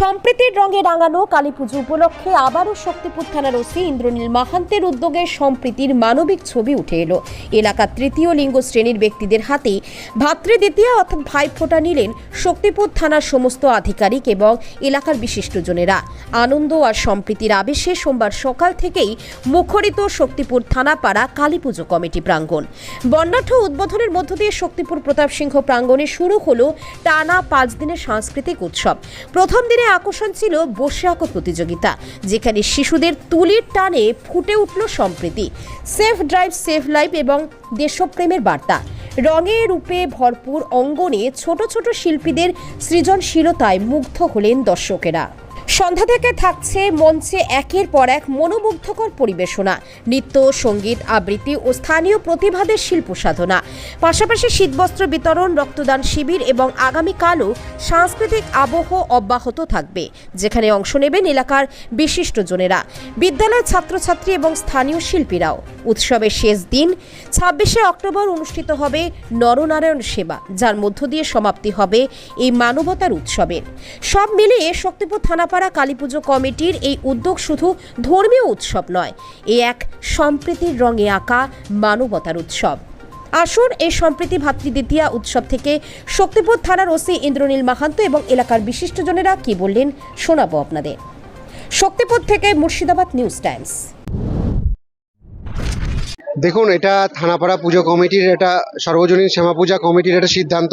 সম্প্রীতির রঙে রাঙানো কালী পুজো উপলক্ষে আবারও শক্তিপুর থানার ওসি ইন্দ্রনীল মাহান্তের উদ্যোগে সম্প্রীতির মানবিক ছবি উঠে এলো। এলাকার তৃতীয় লিঙ্গ শ্রেণির ব্যক্তিদের হাতে ভাতৃদ্বিতীয়া অর্থাৎ ভাইফোঁটা নিলেন শক্তিপুর থানার সমস্ত আধিকারিক এবং এলাকার বিশিষ্টজনেরা। আনন্দ আর সম্প্রীতির আবেশে সোমবার সকাল থেকেই মুখরিত শক্তিপুর থানাপাড়া কালী পুজো কমিটি প্রাঙ্গণ। বর্ণাঢ্য উদ্বোধনের মধ্য দিয়ে শক্তিপুর প্রতাপ সিংহ প্রাঙ্গণে শুরু হলো টানা পাঁচ দিনের সাংস্কৃতিক উৎসব। প্রথম দিনে আকর্ষণ ছিল বসে আঁকো প্রতিযোগিতা, যেখানে শিশুদের তুলির টানে ফুটে উঠল সম্প্রীতি। সেফ ড্রাইভ, সেফ লাইফ এবং দেশপ্রেমের বার্তা। রঙে রূপে ভরপুর অঙ্গনে ছোট ছোট শিল্পীদের সৃজনশীলতায় মুগ্ধ হলেন দর্শকেরা। সন্ধ্যা থেকে থাকছে মঞ্চে একের পর এক মনোমুগ্ধকর পরিবেশনা, নৃত্য, সংগীত, আবৃত্তি ও স্থানীয় প্রতিভাদের শিল্প সাধনা। পাশাপাশি শীতবস্ত্র বিতরণ, রক্তদান শিবির এবং আগামীকালও সাংস্কৃতিক আবহ অব্যাহত থাকবে, যেখানে অংশ নেবেন এলাকার বিশিষ্টজনেরা বিদ্যালয়ের ছাত্রছাত্রী এবং স্থানীয় শিল্পীরাও। উৎসবের শেষ দিন, ছাব্বিশে অক্টোবর অনুষ্ঠিত হবে নরনারায়ণ সেবা, যার মধ্য দিয়ে সমাপ্তি হবে এই মানবতার উৎসবের। সব মিলিয়ে শক্তিপুর থানাপাড়া কালীপুজো কমিটির এই উদ্যোগ শুধু ধর্মীয় উৎসব নয়, এ এক সম্প্রীতির রঙে আঁকা মানবতার উৎসব। আসুন এই সম্প্রীতি ভাতৃদ্বিতীয়া উৎসব থেকে শক্তিপুর থানার ওসি ইন্দ্রনীল মাহান্ত এবং এলাকার বিশিষ্টজনেরা কি বললেন শোনাবো আপনাদের। শক্তিপুর থেকে মুর্শিদাবাদ নিউজ টাইমস। দেখুন, এটা থানাপাড়া পুজো কমিটির এটা সর্বজনীন শ্যামা পূজা কমিটির একটা সিদ্ধান্ত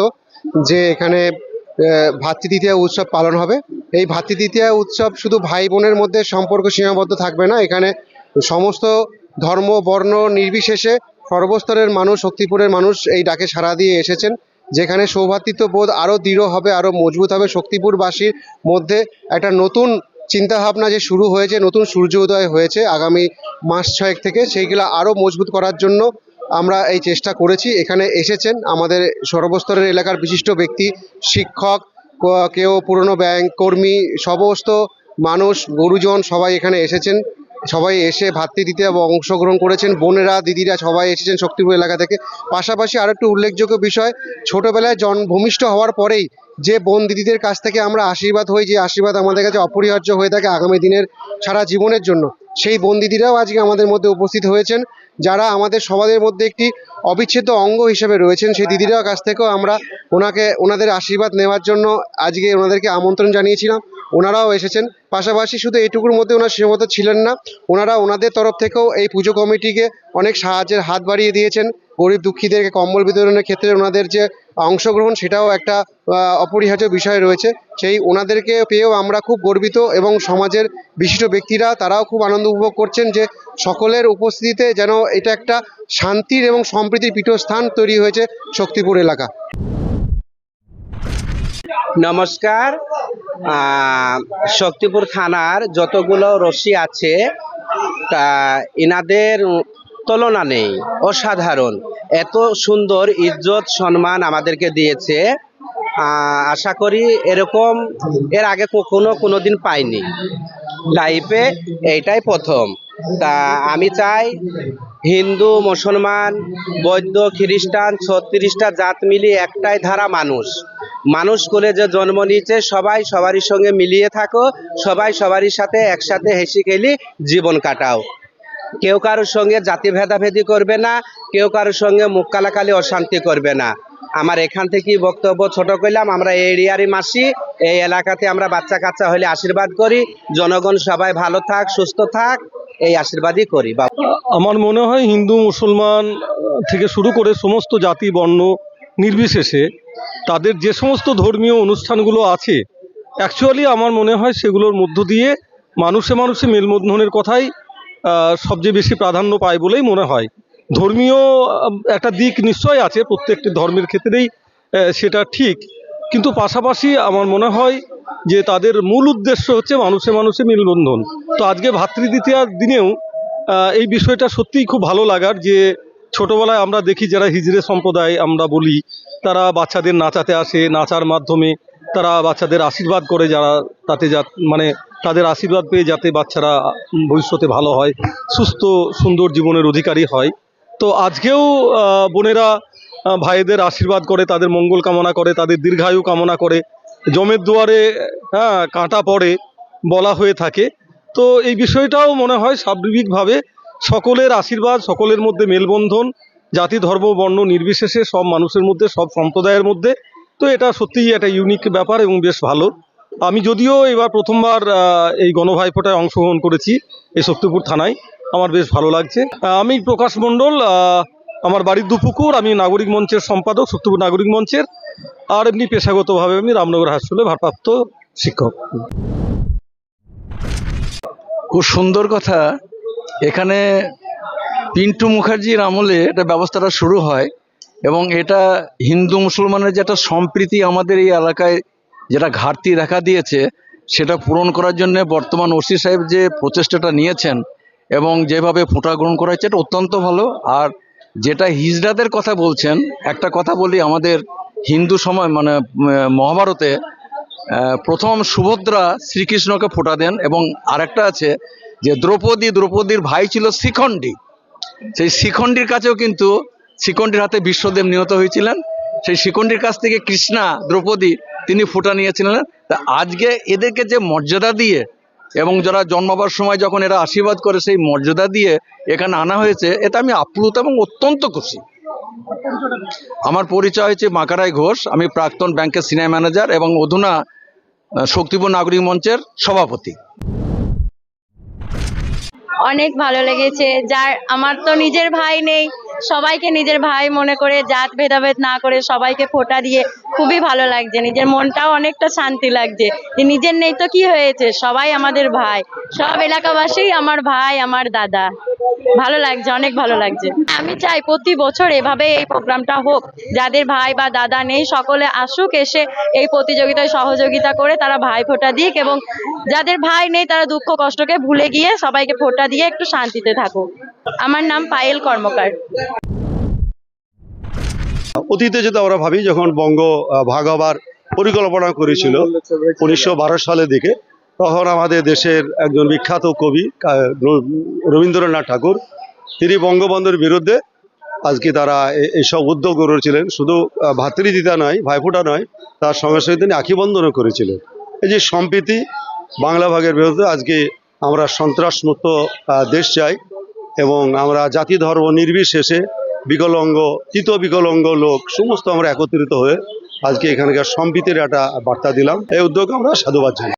যে এখানে ভাতৃদ্বিতীয়া উৎসব পালন হবে। এই ভাতৃদ্বিতীয়া উৎসব শুধু ভাই বোনের মধ্যে সম্পর্ক সীমাবদ্ধ থাকবে না, এখানে সমস্ত ধর্ম, বর্ণ নির্বিশেষে সর্বস্তরের মানুষ, শক্তিপুরের মানুষ এই ডাকে সাড়া দিয়ে এসেছেন, যেখানে সৌভাতৃত্ব বোধ আরও দৃঢ় হবে আরও মজবুত হবে। শক্তিপুরবাসীর মধ্যে একটা নতুন চিন্তাভাবনা যে শুরু হয়েছে, নতুন সূর্য উদয় হয়েছে আগামী মাস ছয়েক থেকে, সেইগুলো আরও মজবুত করার জন্য আমরা এই চেষ্টা করেছি। এখানে এসেছেন আমাদের সর্বস্তরের এলাকার বিশিষ্ট ব্যক্তি, শিক্ষক কেউ পুরনো ব্যাংক কর্মী, সমস্ত মানুষ, গুরুজন সবাই এখানে এসেছেন। সবাই এসে ভাতৃদ্বিতে অংশগ্রহণ করেছেন। বোনেরা, দিদিরা সবাই এসেছেন শক্তিপুর এলাকা থেকে। পাশাপাশি আরও একটু উল্লেখযোগ্য বিষয়, ছোটবেলায় জন ভূমিষ্ঠ হওয়ার পরেই যে বোন দিদিদের কাছ থেকে আমরা আশীর্বাদ হই, যে আশীর্বাদ আমাদের কাছে অপরিহার্য হয়ে থাকে আগামী দিনের সারা জীবনের জন্য। সেই বন্দিদিরাও আজকে আমাদের মধ্যে উপস্থিত হয়েছেন, যারা আমাদের সবাদের মধ্যে একটি অবিচ্ছেদ্য অঙ্গ হিসেবে রয়েছেন। সেই দিদিরাও কাছ থেকেও আমরা ওনাকে, ওনাদের আশীর্বাদ নেওয়ার জন্য আজকে ওনাদেরকে আমন্ত্রণ জানিয়েছিলাম। ওনারাও এসেছেন। পাশাপাশি শুধু এইটুকুর মধ্যে ওনার সীমাবদ্ধ ছিলেন না, ওনারা ওনাদের তরফ থেকেও এই পুজো কমিটিকে অনেক সাহায্যের হাত বাড়িয়ে দিয়েছেন। গরিব দুঃখীদেরকে কম্বল বিতরণের ক্ষেত্রে ওনাদের যে অংশগ্রহণ সেটাও একটা অপরিহার্য বিষয় রয়েছে। সেই ওনাদেরকে পেয়েও আমরা খুব গর্বিত এবং সমাজের বিশিষ্ট ব্যক্তিরা, তারাও খুব আনন্দ উপভোগ করছেন যে সকলের উপস্থিতিতে যেন এটা একটা শান্তির এবং সম্প্রীতির পীঠস্থান তৈরি হয়েছে শক্তিপুর এলাকা। নমস্কার। শক্তিপুর থানার যতগুলো রশি আছে, তা এনাদের তুলনা নেই। অসাধারণ। এত সুন্দর ইজ্জত, সম্মান আমাদেরকে দিয়েছে। আশা করি এরকম এর আগে কখনো কোনো দিন পাইনি লাইফে এইটাই প্রথম। তা আমি চাই হিন্দু, মুসলমান, বৌদ্ধ, খ্রিস্টান, ছত্রিশটা জাত মিলিয়ে একটাই ধারা মানুষ। মানুষ করে যে জন্ম নিয়েছে, সবাই সবারই সঙ্গে মিলিয়ে থাকো, সবাই সবারই সাথে একসাথে হেসে খেলি, জীবন কাটাও। কেউ কারোর সঙ্গে জাতি ভেদাভেদি করবে না, কেউ কারোর সঙ্গে মুখ কালাকালি অশান্তি করবে না। আমার এখান থেকেই বক্তব্য ছোট করলাম, আমরা এই এরিয়ারই মাসি, এই এলাকাতে আমরা বাচ্চা কাচ্চা হলে আশীর্বাদ করি। জনগণ সবাই ভালো থাক, সুস্থ থাক, এই আশীর্বাদই করি আমার মনে হয় হিন্দু, মুসলমান থেকে শুরু করে সমস্ত জাতি, বর্ণ নির্বিশেষে তাদের যে সমস্ত ধর্মীয় অনুষ্ঠানগুলো আছে অ্যাকচুয়ালি আমার মনে হয় সেগুলোর মধ্য দিয়ে মানুষে মানুষে মেলবন্ধনের কথাই সবচেয়ে বেশি প্রাধান্য পায় বলেই মনে হয়। ধর্মীয় একটা দিক নিশ্চয় আছে প্রত্যেকটি ধর্মের ক্ষেত্রেই সেটা ঠিক। কিন্তু পাশাপাশি আমার মনে হয় যে তাদের মূল উদ্দেশ্য হচ্ছে মানুষে মানুষে মেলবন্ধন। তো আজকে ভাতৃদ্বিতীয়ার দিনেও এই বিষয়টা সত্যিই খুব ভালো লাগার যে ছোটবেলায় আমরা দেখি যারা হিজড়ে সম্প্রদায় আমরা বলি, তারা বাচ্চাদের নাচাতে আসে, নাচার মাধ্যমে তারা বাচ্চাদের আশীর্বাদ করে যারা, তাতে যা মানে তাদের আশীর্বাদ পেয়ে যাতে বাচ্চারা ভবিষ্যতে ভালো হয়, সুস্থ, সুন্দর জীবনের অধিকারী হয়। তো আজকেও বোনেরা ভাইদের আশীর্বাদ করে, তাদের মঙ্গল কামনা করে, তাদের দীর্ঘায়ু কামনা করে। জমের দুয়ারে হ্যাঁ কাঁটা পড়ে বলা হয়ে থাকে। তো এই বিষয়টাও মনে হয় স্বাভাবিকভাবে সকলের আশীর্বাদ, সকলের মধ্যে মেলবন্ধন, জাতি, ধর্ম, বর্ণ, নির্বিশেষে সব মানুষের মধ্যে, সব সম্প্রদায়ের মধ্যে তো এটা সত্যিই একটা ইউনিক ব্যাপার এবং বেশ ভালো। আমি যদিও এবার প্রথমবার এই গণভাইফোঁটায় অংশগ্রহণ করেছি এই শক্তিপুর থানায়। আমার বেশ ভালো লাগছে। আমি প্রকাশ মণ্ডল আমার বাড়ির দুপুকুর, আমি নাগরিক মঞ্চের সম্পাদক, শক্তিপুর নাগরিক মঞ্চের, আর এমনি পেশাগতভাবে আমি রামনগর হাসপাতালে ভারপ্রাপ্ত শিক্ষক। খুব সুন্দর কথা। এখানে পিন্টু মুখার্জির আমলে এটা ব্যবস্থাটা শুরু হয়। এবং এটা হিন্দু মুসলমানের যে একটা সম্প্রীতি আমাদের এই এলাকায় যেটা ঘাটতি দেখা দিয়েছে, সেটা পূরণ করার জন্য বর্তমান ওসি সাহেব যে প্রচেষ্টাটা নিয়েছেন এবং যেভাবে ফোঁটা গ্রহণ করা হচ্ছে এটা অত্যন্ত ভালো। আর যেটা হিজড়াদের কথা বলছেন, একটা কথা বলি আমাদের হিন্দু সময় মানে মহাভারতে প্রথম সুভদ্রা শ্রীকৃষ্ণকে ফোঁটা দেন এবং আরেকটা আছে যে দ্রৌপদী, দ্রৌপদীর ভাই ছিল শিখণ্ডী। সেই শিখণ্ডীর কাছেও কিন্তু শিখণ্ডীর হাতে বিশ্বদেব নিহত হয়েছিলেন। সেই শিখণ্ডীর কাছ থেকে কৃষ্ণা দ্রৌপদী তিনি ফোঁটা নিয়েছিলেন। তা আজকে এদেরকে যে মর্যাদা দিয়ে এবং যারা জন্মাবার সময় যখন এরা আশীর্বাদ করে সেই মর্যাদা দিয়ে এখানে আনা হয়েছে, এটা আমি আপ্লুত এবং অত্যন্ত খুশি। আমার পরিচয় হচ্ছে মাকারাই ঘোষ। আমি প্রাক্তন ব্যাংকের সিনিয়র ম্যানেজার এবং অধুনা শক্তিপুর নাগরিক মঞ্চের সভাপতি। অনেক ভালো লেগেছে। যার, আমার তো নিজের ভাই নেই। সবাইকে নিজের ভাই মনে করে, জাত ভেদাভেদ না করে সবাইকে ফোটা দিয়ে খুবই ভালো লাগছে। নিজের মনটাও অনেকটা শান্তি লাগছে যে নিজের নেই তো কি হয়েছে? সবাই আমাদের ভাই। সব এলাকাবাসী আমার ভাই, আমার দাদা। ভালো লাগছে, অনেক ভালো লাগছে। আমি চাই প্রতি বছর এভাবে এই প্রোগ্রামটা হোক। যাদের ভাই বা দাদা নেই, সকলে আসুক, এসে এই প্রতিযোগিতায় সহযোগিতা করে তারা ভাই ফোঁটা দিক এবং যাদের ভাই নেই, তারা দুঃখ কষ্টকে ভুলে গিয়ে সবাইকে ফোঁটা দিয়ে একটু শান্তিতে থাকুক। আমার নাম পায়েল কর্মকার। অতীতে যদি আমরা ভাবি যখন বঙ্গ আহ, ভাগ হবার পরিকল্পনা করেছিল উনিশশো বারো সালের দিকে তখন আমাদের দেশের একজন বিখ্যাত কবি রবীন্দ্রনাথ ঠাকুর তিনি বঙ্গবন্ধুর বিরুদ্ধে আজকে তারা এইসব উদ্যোগ করেছিলেন। শুধু ভাতৃদিতা নয় ভাইফোঁটা নয় তার সঙ্গে সঙ্গে তিনি আখিবন্ধনও করেছিলেন। এই যে সম্প্রীতি বাংলা ভাগের বিরুদ্ধে আজকে আমরা সন্ত্রাসমুক্ত দেশ চাই এবং আমরা জাতি ধর্ম নির্বিশেষে বিকলঙ্গ তৃতীয় বিকলঙ্গ লোক, সমস্ত আমরা একত্রিত হয়ে আজকে এখানকার সম্প্রীতির একটা বার্তা দিলাম। এই উদ্যোগে আমরা সাধুবাদ জানাই।